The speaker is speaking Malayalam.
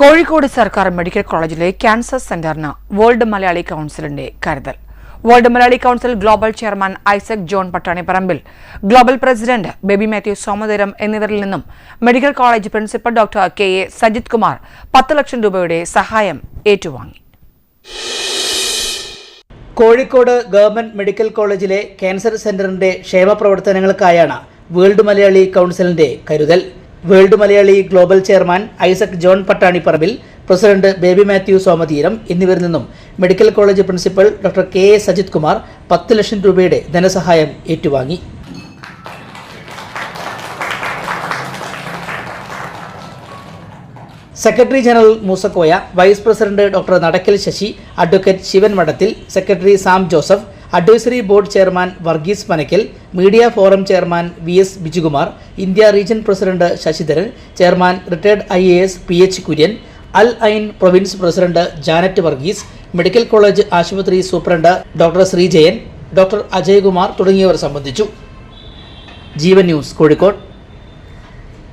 കോഴിക്കോട് സർക്കാർ മെഡിക്കൽ കോളേജിലെ ക്യാൻസർ സെന്ററിന് വേൾഡ് മലയാളി കൌൺസിലിന്റെ കരുതൽ. World Malayali council global chairman Isaac John Pattanipparambil global president Baby Mathew Somatheeram എന്നിവരിൽ നിന്നും medical college principal doctor K A Sajith Kumar പത്ത് ലക്ഷം രൂപയുടെ സഹായം ഏറ്റുവാങ്ങി. കോഴിക്കോട് ഗവൺമെന്റ് മെഡിക്കൽ കോളേജിലെ ക്യാൻസർ സെന്ററിന്റെ ക്ഷേമ പ്രവർത്തനങ്ങൾക്കായാണ് വേൾഡ് മലയാളി കൗൺസിലിന്റെ കരുതൽ. World Malayali global chairman Isaac John Pattani Pattanipparambil president Baby Mathew Somatheeram എന്നിവരിൽ നിന്നും medical college principal doctor K A Sajith Kumar പത്ത് ലക്ഷം രൂപയുടെ ധനസഹായം ഏറ്റുവാങ്ങി. Secretary general Moosakoya vice president doctor Nadakkal Sasi advocate Sivan Madathil secretary Sam Joseph advisory board chairman Varghese Panakkal media forum chairman V S Bijukumar India region president Sasidharan chairman retired I A S P H Kurian Al Ain province president Janet Varghese medical college ആശുപത്രി superintendent doctor Sreejayan doctor Ajaykumar തുടങ്ങിയവർ സംബന്ധിച്ചു. ജീവൻ ന്യൂസ് കോഴിക്കോട്.